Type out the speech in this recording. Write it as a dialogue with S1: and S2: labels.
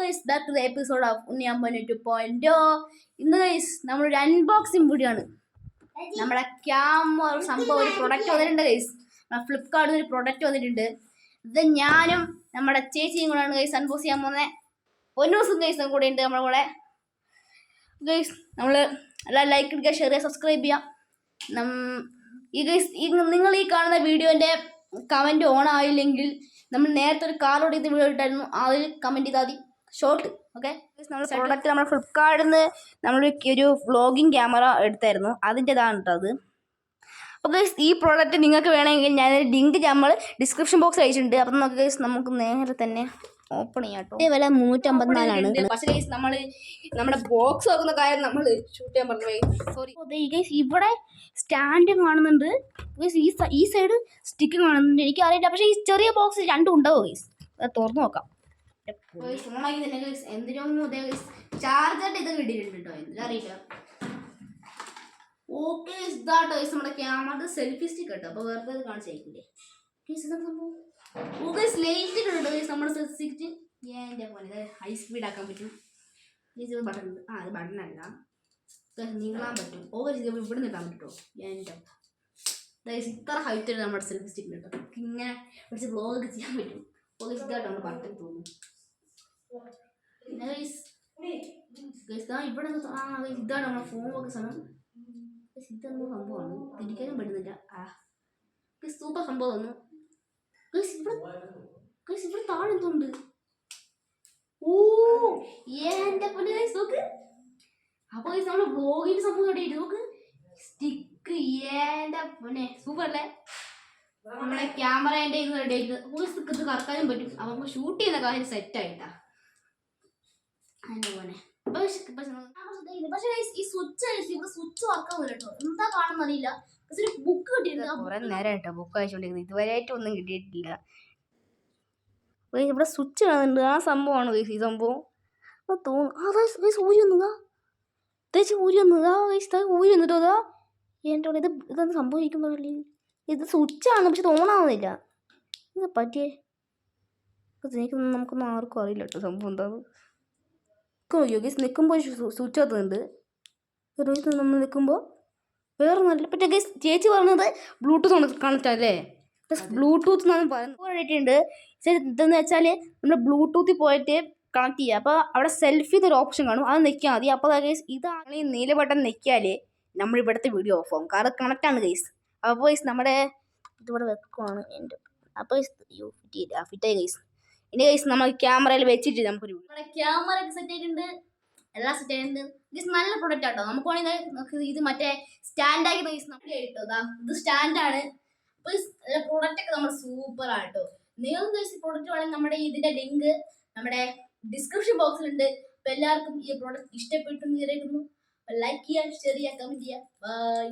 S1: Guys back to the episode of ഉണ്ണിയാമ്പനി to point ഇന്ന് guys നമ്മളൊരു unboxing video നമ്മുടെ camera സംഭവം ഒരു പ്രൊഡക്റ്റ് വന്നിട്ടുണ്ട് ഗൈസ് ഫ്ലിപ്കാർട്ടിൽ നിന്ന് ഒരു പ്രൊഡക്റ്റ് വന്നിട്ടുണ്ട്. ഇത് ഞാനും നമ്മുടെ ചേച്ചിയും കൂടെയാണ് ഗൈസ് അൺബോക്സ് ചെയ്യാൻ പോകുന്നത് ഒരു ദിവസം ഗൈസ് കൂടെ ഉണ്ട് നമ്മുടെ കൂടെ. ഗൈസ് നമ്മൾ എല്ലാം ലൈക്ക് എടുക്കുക ഷെയർ ചെയ്യുക സബ്സ്ക്രൈബ് ചെയ്യാം നം ഈ ഗൈസ് നിങ്ങൾ ഈ കാണുന്ന വീഡിയോന്റെ കമന്റ് ഓൺ ആയില്ലെങ്കിൽ നമ്മൾ നേരത്തെ ഒരു കാർഡ് ഓടിയത് വീഡിയോ ഇട്ടായിരുന്നു അതിൽ കമന്റ് ചെയ്താൽ മതി. ഷോർട്ട് ഓക്കെ നമ്മൾ പ്രോഡക്റ്റ് നമ്മൾ ഫ്ലിപ്കാർട്ടിൽ നിന്ന് നമ്മൾ ഒരു വ്ളോഗിങ് ക്യാമറ എടുത്തായിരുന്നു. അതിന്റെതാണ് കേട്ടോ അത്. അപ്പോൾ ഗൈസ് ഈ പ്രോഡക്റ്റ് നിങ്ങൾക്ക് വേണമെങ്കിൽ ഞാൻ ലിങ്ക് നമ്മൾ ഡിസ്ക്രിപ്ഷൻ ബോക്സിൽ അയച്ചിട്ടുണ്ട്. അപ്പം നമുക്ക് ഗൈസ് നമുക്ക് നേരെ തന്നെ ഓപ്പൺ ചെയ്യാം കേട്ടോ വില മുന്നൂറ്റമ്പത്തിനാലാണ് പക്ഷേ ഗൈസ് നമ്മൾ നമ്മുടെ ബോക്സ് നോക്കുന്ന കാര്യം നമ്മൾ ഷൂട്ട് ചെയ്യാൻ പറഞ്ഞു. സോറി ഗൈസ് ഇവിടെ സ്റ്റാൻഡ് കാണുന്നുണ്ട്. ഗൈസ് ഈ ഈ സൈഡ് സ്റ്റിക്ക് കാണുന്നുണ്ട്. എനിക്ക് അറിയില്ല പക്ഷേ ഈ ചെറിയ ബോക്സ് രണ്ടും ഉണ്ടാവും ഗൈസ് തുറന്നു നോക്കാം. ഫോണാക്കി തന്നെ ഗൈസ് എന്തിനോ ചാർജറിന്റെ ഇത് കിട്ടിയിട്ടുണ്ട് കേട്ടോ. എന്തിനും അറിയില്ല. ഓക്കെ ഇതാട്ടോ ഗൈസ് നമ്മുടെ ക്യാമറ സെൽഫി സ്റ്റിക്ക് കേട്ടോ. അപ്പോൾ വെറുതെ ഇത് കാണിച്ചേക്കില്ലേ ഗൈസ് ഇതാ സംഭവം? ഗൈസ് നമ്മുടെ സെൽഫി സ്റ്റിക്ക് എന്റെ പോലെ ഹൈ സ്പീഡ് ആക്കാൻ പറ്റും. ഗൈസ് ഇത് ബട്ടൺ ആ അത് ബട്ടൺ അല്ല. നീങ്ങാൻ പറ്റും. ഓ ഗൈസ് ഇത് ഇവിടെ നിൽക്കാൻ പറ്റുമോ എന്റെ ഗൈസ് ഇത്ര ഹൈറ്റ് നമ്മുടെ സെൽഫി സ്റ്റിക്ക് കേട്ടോ. ഇങ്ങനെ കുറച്ച് ബ്ലോഗ് ചെയ്യാൻ പറ്റും. ഓ ഗൈസ് ഇതാട്ടോ നമ്മുടെ ബട്ടൺ തോന്നുന്നു. പിന്നെ ഗൈസ് ഗൈസ് ദാ ഇവിടെ ആ ഇതാണ് നമ്മുടെ ഫോൺ വെക്കുന്ന സ്ഥലം ഇതെന്തോ സംഭവമാണ്. തിരിക്കാനും പറ്റുന്നില്ല. ആ. ഗൈസ് സൂപ്പർ സംഭവം തന്നു ഗൈസ് ഇവിടെ ഗൈസ് ഇവിടെ താഴെ എന്തുണ്ട് ഓ എന്റെ പോലെ ഗൈസ് നോക്ക്. അപ്പോൾ ഗൈസ് നമ്മൾ ബ്ലോഗിന്റെ സംഭവം ഇവിടെ നോക്ക്. സ്റ്റിക്ക് എന്റെ പൊന്നെ സൂപ്പർ അല്ലേ? നമ്മുടെ ക്യാമറേന്റെ ഇത് റെഡി ആയിട്ട് ഗൈസ് ഇത് കറക്കാനും പറ്റും. അപ്പോൾ നമുക്ക് ഷൂട്ട് ചെയ്യുന്ന കാര്യം സെറ്റ് ആയിട്ടാ. അതിന്റെ പോലെ പക്ഷെ ഈ സ്വിച്ച് ഇവിടെ സ്വിച്ച് കേട്ടോ. എന്താ കാണുന്ന അറിയില്ല. പക്ഷെ ഒരു ബുക്ക് കിട്ടിയിരുന്നു
S2: കുറെ നേരമായിട്ടോ ബുക്ക് അയച്ചുകൊണ്ടിരിക്കുന്നത് ഇതുവരെയായിട്ട് ഒന്നും കിട്ടിയിട്ടില്ല.
S1: ഇവിടെ സ്വിച്ച് കാണുന്നുണ്ട്. ആ സംഭവമാണ് ഈ സംഭവം. അത് തോന്നുന്നു ആ സൂര്യ തേച്ച് ഊരി വന്നതാ. ഊരി വന്നിട്ടോ അതാ എന്റെ ഇത് ഇതൊന്നും സംഭവിക്കുന്നില്ലേ ഇത് സ്വിച്ചാണ് പക്ഷെ തോന്നാവുന്നില്ല. എന്താ പറ്റിയേ? എനിക്ക് നമുക്കൊന്നും ആർക്കും അറിയില്ല കേട്ടോ സംഭവം എന്താന്ന്. നോക്കിയോ യോഗീസ് നിൽക്കുമ്പോൾ സ്വിച്ച് ആക്കുന്നുണ്ട് ഇത് നമ്മൾ നിൽക്കുമ്പോൾ വേറെ നല്ല പറ്റേ ഗൈസ് ചേച്ചി പറഞ്ഞത് ബ്ലൂടൂത്ത് കണക്റ്റ് അല്ലേ ബ്ലൂടൂത്ത് എന്നാണ് പറയുന്നത്. വേണ്ടിയിട്ടുണ്ട് ഇതെന്ന് വെച്ചാൽ നമ്മൾ ബ്ലൂടൂത്തിൽ പോയിട്ട് കണക്ട് ചെയ്യുക അപ്പോൾ അവിടെ സെൽഫി എന്നൊരു ഓപ്ഷൻ കാണും. അത് നിൽക്കാൻ മതി. അപ്പോൾ ഗൈസ് ഇതാണ് ഈ നീല ബട്ടൺ നിൽക്കിയാൽ നമ്മൾ ഇവിടുത്തെ വീഡിയോ ഓഫ് ആവും. കാരണം കണക്റ്റ് ആണ് ഗൈസ്. അപ്പോൾ ഗൈസ് നമ്മുടെ ഇതിവിടെ വെക്കുവാണ് എന്റെ അപ്പോൾ ഫിറ്റ് ആയി ഫിറ്റായി ഗൈസ്. ഇനി ഗൈസ് നമ്മൾ ക്യാമറയിൽ വെച്ചിട്ട് നമുക്കൊരു നമ്മുടെ ക്യാമറ സെറ്റ് ആയിട്ടുണ്ട്. എല്ലാം സെറ്റ് ആയിട്ടുണ്ട്. ഗൈസ് നല്ല പ്രൊഡക്റ്റ് ആട്ടോ. നമുക്ക് വേണമെങ്കിൽ നമുക്ക് ഇത് മറ്റേ സ്റ്റാൻഡ് ആക്കി ഗൈസ് നമുക്ക് കേട്ടോ ഇത് സ്റ്റാൻഡാണ് അപ്പോൾ പ്രൊഡക്റ്റ് ഒക്കെ നമ്മൾ സൂപ്പർ ആട്ടോ. നിങ്ങൾക്ക് ഗൈസ് പ്രൊഡക്റ്റ് വേണമെങ്കിൽ നമ്മുടെ ഇതിന്റെ ലിങ്ക് നമ്മുടെ ഡിസ്ക്രിപ്ഷൻ ബോക്സിലുണ്ട് അപ്പോൾ എല്ലാവർക്കും ഈ പ്രോഡക്റ്റ് ഇഷ്ടപ്പെട്ടു വിചാരിക്കുന്നു ലൈക്ക് ചെയ്യുക ഷെയർ ചെയ്യുക കമന്റ് ചെയ്യുക ബൈ